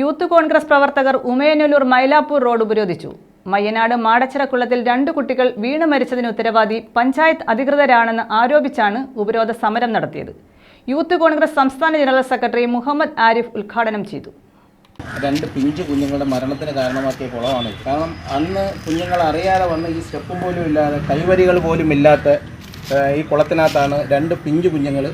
Youth Congress പ്രവർത്തകർ Umayanalloor Mylapore road ഉപരോധിച്ചു. മയ്യനാട് മാടച്ചിറക്കുളത്തിൽ രണ്ട് കുട്ടികൾ വീണ് മരിച്ചതിന് ഉത്തരവാദി പഞ്ചായത്ത് അധികൃതരാണെന്ന് ആരോപിച്ചാണ് ഉപരോധ സമരം നടത്തിയത്. യൂത്ത് കോൺഗ്രസ് സംസ്ഥാന ജനറൽ സെക്രട്ടറി മുഹമ്മദ് ആരിഫ് ഉദ്ഘാടനം ചെയ്തു. രണ്ട് പിഞ്ചു കുഞ്ഞുങ്ങളുടെ മരണത്തിന് കാരണമാക്കിയ കുളമാണ് കാരണം അന്ന് കുഞ്ഞുങ്ങൾ അറിയാതെ വന്ന് ഈ സ്റ്റെപ്പും പോലും ഇല്ലാതെ കൈവരികൾ പോലും ഇല്ലാത്ത ഈ കുളത്തിനകത്താണ് രണ്ട് പിഞ്ചു കുഞ്ഞുങ്ങൾ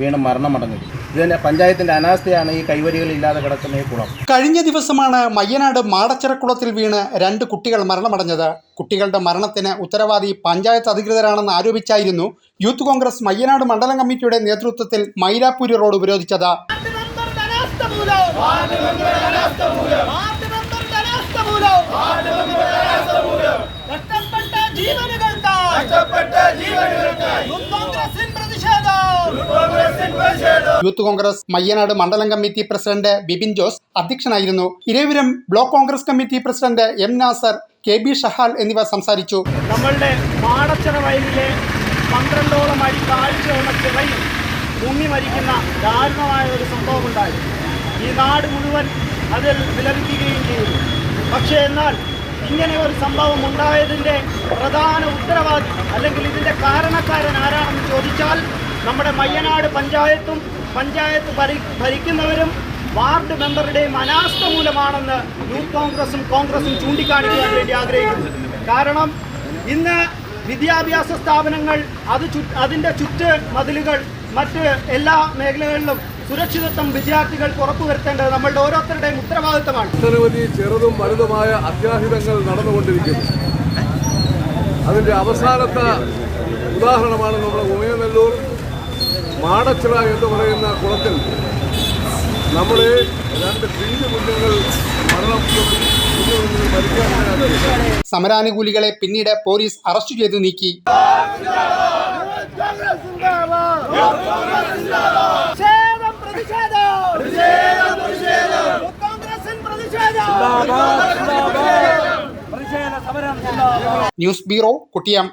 വീണ് മരണമടഞ്ഞത് ഇതിന് പഞ്ചായത്തിന്റെ അനാസ്ഥയാണ് ഈ കൈവരികൾ ഇല്ലാതെ കിടക്കുന്ന ഈ കുളം. കഴിഞ്ഞ ദിവസമാണ് മയ്യനാട് മാടച്ചിറക്കുളത്തിൽ വീണ് രണ്ട് കുട്ടികൾ മരണമടഞ്ഞത്. കുട്ടികളുടെ മരണത്തിന് ഉത്തരവാദി പഞ്ചായത്ത് അധികൃതരാണെന്ന് ആരോപിച്ചായിരുന്നു യൂത്ത് കോൺഗ്രസ് മയ്യനാട് മണ്ഡലം കമ്മിറ്റിയുടെ നേതൃത്വത്തിൽ മൈലാപ്പൂരി റോഡ് ഉപരോധിച്ചത്. ജീവനുകൾക്കായി. യൂത്ത് കോൺഗ്രസ് മയ്യനാട് മണ്ഡലം കമ്മിറ്റി പ്രസിഡന്റ് ബിബിൻ ജോസ് അധ്യക്ഷനായിരുന്നു. ഇരേവരം block Congress committee president M Nasar K B Shahal എന്നിവർ സംസാരിച്ചു. നമ്മളുടെ മാടച്ചിറ വയലിലെ പന്ത്രണ്ടോളം അടി താഴ്ചയുള്ള ചിറയിൽ മുങ്ങി മരിക്കുന്ന ദാരുണമായ ഒരു സംഭവം ഉണ്ടായി. ഈ നാട് മുഴുവൻ അതിൽ വിലപിക്കുകയും ചെയ്തു. പക്ഷേ എന്നാൽ ഇങ്ങനെ ഒരു സംഭവം ഉണ്ടായതിന്റെ പ്രധാന ഉത്തരവാദി അല്ലെങ്കിൽ ഇതിന്റെ കാരണക്കാരൻ ആരാണെന്ന് ചോദിച്ചാൽ നമ്മുടെ മയ്യനാട് പഞ്ചായത്തും പഞ്ചായത്ത് ഭരി ഭരിക്കുന്നവരും വാർഡ് മെമ്പറുടെയും അനാസ്ഥ മൂലമാണെന്ന് യൂത്ത് കോൺഗ്രസും കോൺഗ്രസും ചൂണ്ടിക്കാണിക്കാൻ വേണ്ടി ആഗ്രഹിക്കുന്നു. കാരണം ഇന്ന് വിദ്യാഭ്യാസ സ്ഥാപനങ്ങൾ അത് ചു അതിന്റെ ചുറ്റ് മതിലുകൾ മറ്റ് എല്ലാ മേഖലകളിലും സുരക്ഷിതത്വം വിദ്യാർത്ഥികൾക്ക് ഉറപ്പുവരുത്തേണ്ടത് നമ്മളുടെ ഓരോരുത്തരുടെയും ഉത്തരവാദിത്തമാണ്. ഒട്ടനവധി ചെറുതും വലുതുമായ അത്യാഹിതങ്ങൾ നടന്നുകൊണ്ടിരിക്കുന്നു. അതിന്റെ അവസാനത്തെ ഉദാഹരണമാണ് നമ്മുടെ ഉമയനെല്ലൂർ. മാടച്ചിറ എന്ന് പറയുന്ന കുളത്തിൽ നമ്മൾ രണ്ട് പിഞ്ചു കുഞ്ഞുങ്ങൾ സമരാനുകൂലികളെ പിന്നീട് പോലീസ് അറസ്റ്റ് ചെയ്തു നീക്കി. News bureau കുട്ടിയം.